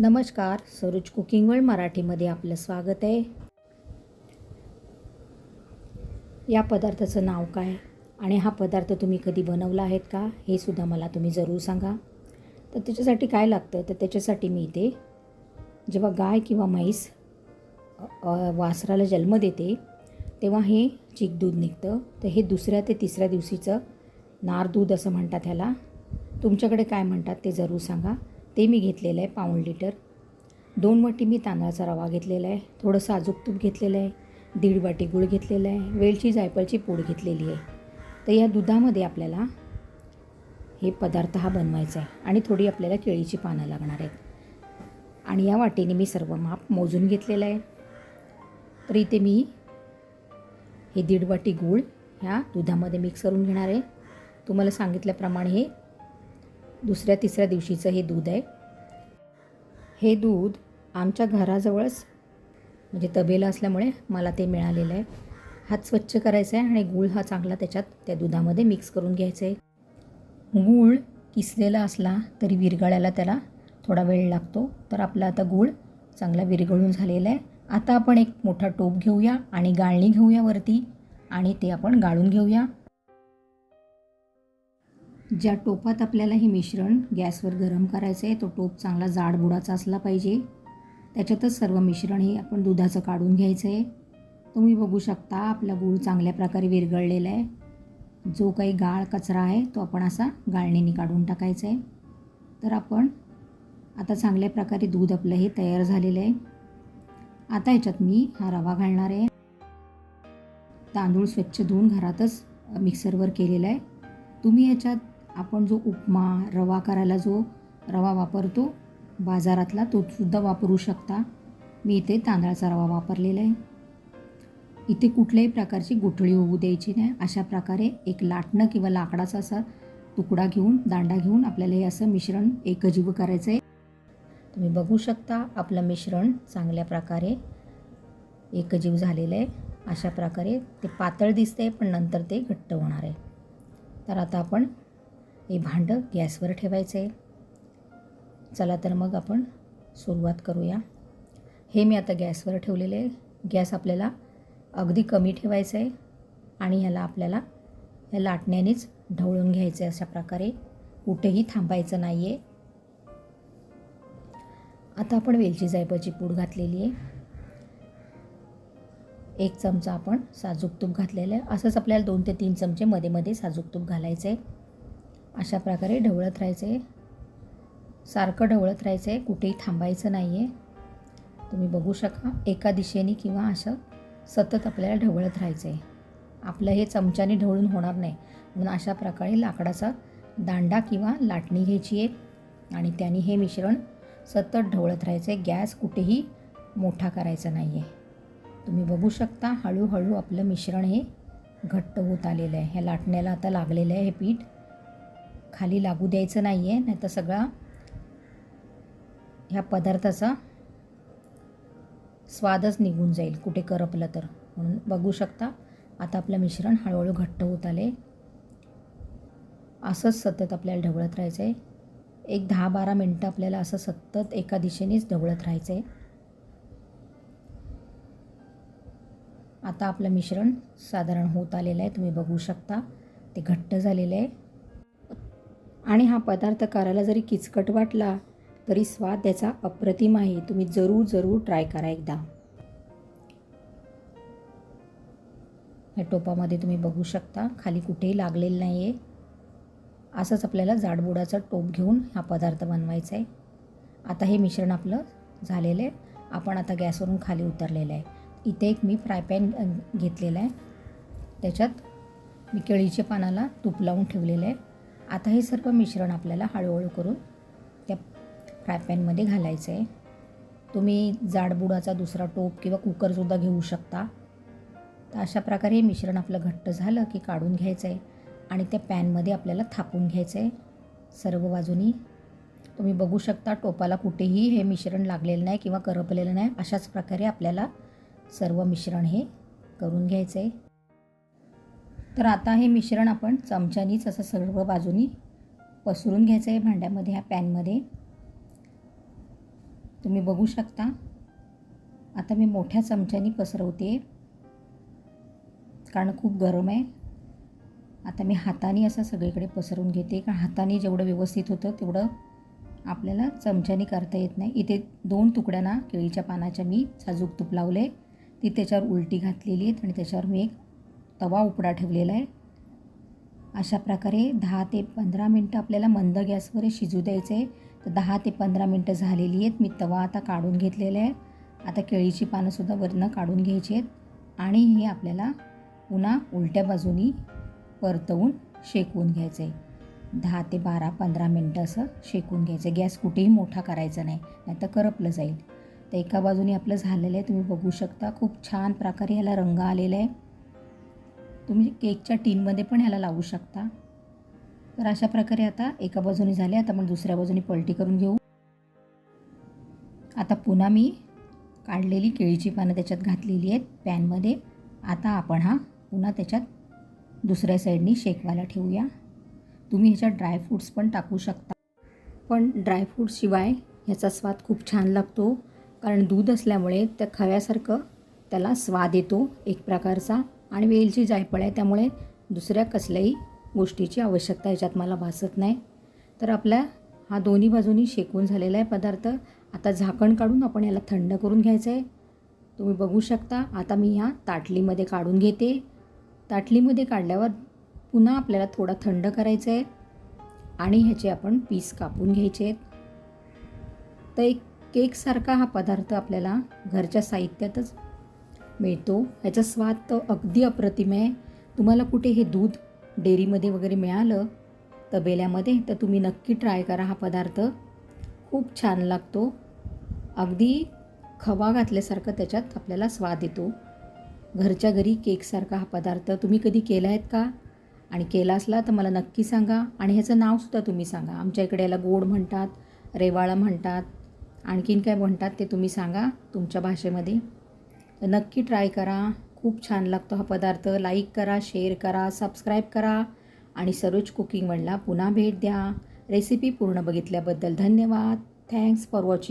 नमस्कार Saroj cooking world मराठीमध्ये आपलं स्वागत आहे. या पदार्थाचं नाव काय आणि हा पदार्थ तुम्ही कधी बनवला आहेत का हे सुद्धा मला तुम्ही जरूर सांगा. तर त्याच्यासाठी काय लागतं? तर त्याच्यासाठी मी इथे जेव्हा गाय किंवा म्हैस वासराला जन्म देते तेव्हा हे चीक दूध निघतं. तर हे दुसऱ्या ते तिसऱ्या दिवशीचं नार दूध असं म्हणतात ह्याला. तुमच्याकडे काय म्हणतात ते जरूर सांगा. ते मी घेतलेलं आहे पाऊण लिटर. दोन वाटी मी तांदळाचा रवा घेतलेला आहे थोडं साजूक तूप घेतलेलं आहे दीड वाटी गूळ घेतलेला आहे वेलची जायफळची पूड घेतलेली आहे. तर या दुधामध्ये आपल्याला हे पदार्थ हा बनवायचा आहे आणि थोडी आपल्याला केळीची पानं लागणार आहेत. आणि या वाटेने मी सर्व माप मोजून घेतलेलं आहे. तर इथे मी हे दीड वाटी गूळ ह्या दुधामध्ये मिक्स करून घेणार आहे. तुम्हाला सांगितल्याप्रमाणे हे दुसऱ्या तिसऱ्या दिवशीचं हे दूध आहे. हे दूध आमच्या घराजवळच म्हणजे तबेला असल्यामुळे मला ते मिळालेलं आहे. हात स्वच्छ करायचा आहे आणि गूळ हा चांगला त्याच्यात त्या दुधामध्ये मिक्स करून घ्यायचा आहे. गूळ किसलेला असला तरी विरघळायला त्याला थोडा वेळ लागतो. तर आपला आता गूळ चांगला विरघळून झालेला आहे. आता आपण एक मोठा टोप घेऊया आणि गाळणी घेऊया वरती आणि ते आपण गाळून घेऊया. ज्या टोपात आपल्याला हे मिश्रण गॅसवर गरम करायचं आहे तो टोप चांगला जाड बुडाचा असला पाहिजे. त्याच्यातच सर्व मिश्रण हे आपण दुधाचं काढून घ्यायचं आहे. तुम्ही बघू शकता आपला गूळ चांगल्या प्रकारे विरघळलेला आहे. जो काही गाळ कचरा आहे तो आपण असा गाळणीने काढून टाकायचा आहे. तर आपण आता चांगल्या प्रकारे दूध आपलं हे तयार झालेलं आहे. आता ह्याच्यात मी हा रवा घालणार आहे. तांदूळ स्वच्छ धुवून घरातच मिक्सरवर केलेला आहे. तुम्ही ह्याच्यात आपण जो उपमा रवा करायला जो रवा वापरतो बाजारातला तो सुद्धा वापरू शकता. मी इथे तांदळाचा रवा वापरलेला आहे. इथे कुठल्याही प्रकारची गुठळी होऊ द्यायची नाही. अशा प्रकारे एक लाटणं किंवा लाकडाचा असा तुकडा घेऊन दांडा घेऊन आपल्याला हे असं मिश्रण एकजीव करायचं आहे. तुम्ही बघू शकता आपलं मिश्रण चांगल्या प्रकारे एकजीव झालेलं आहे. अशा प्रकारे ते पातळ दिसते पण नंतर ते घट्ट होणार आहे. तर आता आपण हे भांडं गॅसवर ठेवायचं आहे. चला तर मग आपण सुरुवात करूया. हे मी आता गॅसवर ठेवलेले आहे. गॅस आपल्याला अगदी कमी ठेवायचं आहे आणि ह्याला आपल्याला या लाटण्यानेच ढवळून घ्यायचं आहे अशा प्रकारे. कुठेही थांबायचं नाही आहे आता आपण वेलची जायपाची पूड घातलेली आहे. एक चमचा आपण साजूक तूप घातलेलं आहे. असंच आपल्याला दोन ते तीन चमचे मध्ये मध्ये साजूक तूप घालायचं आहे. अशा प्रकारे ढवळत राहायचं. आहे सारखं ढवळत राहायचं. आहे कुठेही थांबायचं नाही आहे तुम्ही बघू शका एका दिशेने किंवा असं सतत आपल्याला ढवळत राहायचं. आहे आपलं हे चमच्याने ढवळून होणार नाही. म्हणून अशा प्रकारे लाकडाचा दांडा किंवा लाटणी घ्यायची आहे आणि त्याने हे मिश्रण सतत ढवळत राहायचं. आहे गॅस कुठेही मोठा करायचा नाही आहे तुम्ही बघू शकता हळूहळू आपलं मिश्रण हे घट्ट होत आलेलं आहे. ह्या लाटण्याला आता लागलेलं आहे हे पीठ. खाली लागू द्यायचं नाही आहे नाही तर सगळा ह्या पदार्थाचा स्वादच निघून जाईल कुठे करपलं तर. म्हणून बघू शकता आता आपलं मिश्रण हळूहळू घट्ट होत आले असंच सतत आपल्याला ढवळत राहायचं आहे एक दहा बारा मिनटं आपल्याला असं सतत एका दिशेनेच ढवळत राहायचं आहे आता आपलं मिश्रण साधारण होत आलेलं आहे तुम्ही बघू शकता. ते घट्ट झालेलं आहे. आणि हा पदार्थ करायला जरी किचकट वाटला तरी स्वाद त्याचा अप्रतिम आहे. तुम्ही जरूर जरूर ट्राय करा एकदा. ह्या टोपामध्ये तुम्ही बघू शकता खाली कुठेही लागलेलं नाही आहे असंच आपल्याला जाडबुडाचा टोप घेऊन हा पदार्थ बनवायचा आहे. आता हे मिश्रण आपलं झालेलं आहे. आपण आता गॅसवरून खाली उतरलेलं आहे. इथे एक मी फ्राय पॅन घेतलेला आहे. त्याच्यात मी केळीच्या पानाला तूप लावून ठेवलेलं आहे. आता हे सर्व मिश्रण आपल्याला हळूहळू करून त्या फ्राय पॅनमध्ये घालायचं आहे तुम्ही जाडबुडाचा दुसरा टोप किंवा कुकरसुद्धा घेऊ शकता. तर अशा प्रकारे हे मिश्रण आपलं घट्ट झालं की काढून घ्यायचं आहे आणि त्या पॅनमध्ये आपल्याला थापून घ्यायचं आहे सर्व बाजूनी तुम्ही बघू शकता टोपाला कुठेही हे मिश्रण लागलेलं नाही किंवा करपलेलं नाही. अशाच प्रकारे आपल्याला सर्व मिश्रण हे करून घ्यायचं आहे तर आता हे मिश्रण आपण चमच्यानीच असं सर्व बाजूनी पसरून घ्यायचं आहे भांड्यामध्ये ह्या पॅनमध्ये. तुम्ही बघू शकता. आता मी मोठ्या चमच्यानी पसरवते. कारण खूप गरम आहे. आता मी हाताने असं सगळीकडे पसरून घेते. कारण हाताने जेवढं व्यवस्थित होतं तेवढं आपल्याला चमच्याने करता येत नाही. इथे दोन तुकड्यांना केळीच्या पानाच्या मी साजूक तूप लावले ती त्याच्यावर उलटी घातलेली आहेत आणि त्याच्यावर मी एक तवा उपडा ठेवलेला आहे. अशा प्रकारे दहा ते पंधरा मिनटं आपल्याला मंद गॅसवर शिजू द्यायचं आहे. तर दहा ते पंधरा मिनटं झालेली आहेत. मी तवा आता काढून घेतलेला आहे. आता केळीची पानंसुद्धा वरनं काढून घ्यायची आहेत. आणि हे आपल्याला पुन्हा उलट्या बाजूनी परतवून शेकवून घ्यायचं आहे दहा ते बारा पंधरा मिनटं असं शेकून घ्यायचं गॅस कुठेही मोठा करायचा नाही. नाहीतर करपलं जाईल. तर एका बाजूने आपलं झालेलं आहे. तुम्ही बघू शकता. खूप छान प्रकारे ह्याला रंग आलेला आहे. तुम्ही केकच्या टीनमध्ये पण ह्याला लावू शकता. तर अशा प्रकारे आता एका बाजूने झाले आता आपण दुसऱ्या बाजूने पलटी करून घेऊ. आता पुन्हा मी काढलेली केळीची पानं त्याच्यात घातलेली आहेत पॅनमध्ये. आता आपण हा पुन्हा त्याच्यात दुसऱ्या साईडनी शेकवायला ठेवूया. तुम्ही ह्याच्यात ड्रायफ्रूट्स पण टाकू शकता. पण ड्रायफ्रूटशिवाय ह्याचा स्वाद खूप छान लागतो. कारण दूध असल्यामुळे त्या खव्यासारखं त्याला स्वाद येतो एक प्रकारचा. आणि वेलची जायफळ आहे त्यामुळे दुसऱ्या कसल्याही गोष्टीची आवश्यकता ह्याच्यात मला भासत नाही. तर आपल्या हा दोन्ही बाजूनी शेकून झालेला आहे पदार्थ. आता झाकण काढून आपण याला थंड करून घ्यायचं आहे तुम्ही बघू शकता आता मी ह्या ताटलीमध्ये काढून घेते. ताटलीमध्ये काढल्यावर पुन्हा आपल्याला थोडा थंड करायचं आहे आणि ह्याचे आपण पीस कापून घ्यायचे आहेत. तर एक केकसारखा हा पदार्थ आपल्याला घरच्या साहित्यातच मिळतो. ह्याचा स्वाद तर अगदी अप्रतिम आहे. तुम्हाला कुठे हे दूध डेअरीमध्ये वगैरे मिळालं तबेल्यामध्ये तर तुम्ही नक्की ट्राय करा हा पदार्थ. खूप छान लागतो. अगदी खवा घातल्यासारखं त्याच्यात आपल्याला स्वाद येतो. घरच्या घरी केकसारखा हा पदार्थ तुम्ही कधी केला आहेत का? आणि केला असला तर मला नक्की सांगा. आणि ह्याचं नावसुद्धा तुम्ही सांगा. आमच्या इकडे याला गोड म्हणतात रेवाळा म्हणतात. आणखीन काय म्हणतात ते तुम्ही सांगा तुमच्या भाषेमध्ये. तर नक्की ट्राय करा. खूप छान लागतो हा पदार्थ. लाईक करा शेअर करा सबस्क्राईब करा आणि सरोज कुकिंग वनला पुन्हा भेट द्या. रेसिपी पूर्ण बघितल्याबद्दल धन्यवाद. Thanks for watching